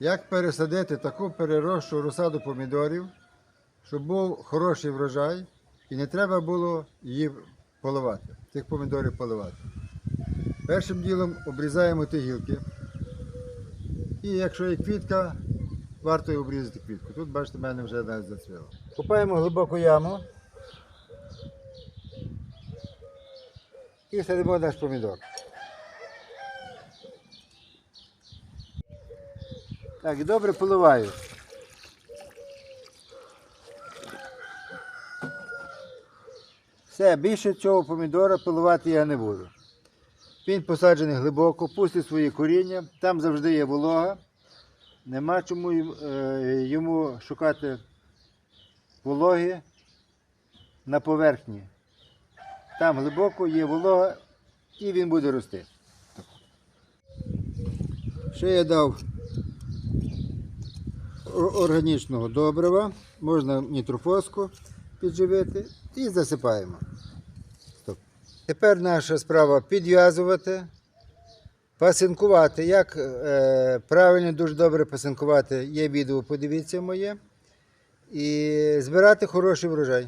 Як пересадити таку перерощу розсаду помідорів, щоб був хороший врожай і не треба було її поливати, тих помідорів поливати. Першим ділом обрізаємо ті гілки. І якщо є квітка, варто і обрізати квітку. Тут, бачите, в мене вже навіть зацвіло. Купаємо глибоку яму і садимо наш помідор. Так, і добре поливаю. Все, більше цього помідора поливати я не буду. Він посаджений глибоко, пустить свої коріння, там завжди є волога. Нема чому е, йому шукати вологи на поверхні. Там глибоко є волога і він буде рости. Ще я дав органічного добрива, можна нітрофоску підживити і засипаємо. Тепер наша справа підв'язувати, пасинкувати. Як е, правильно, дуже добре пасинкувати, є відео, подивіться моє. І збирати хороший врожай.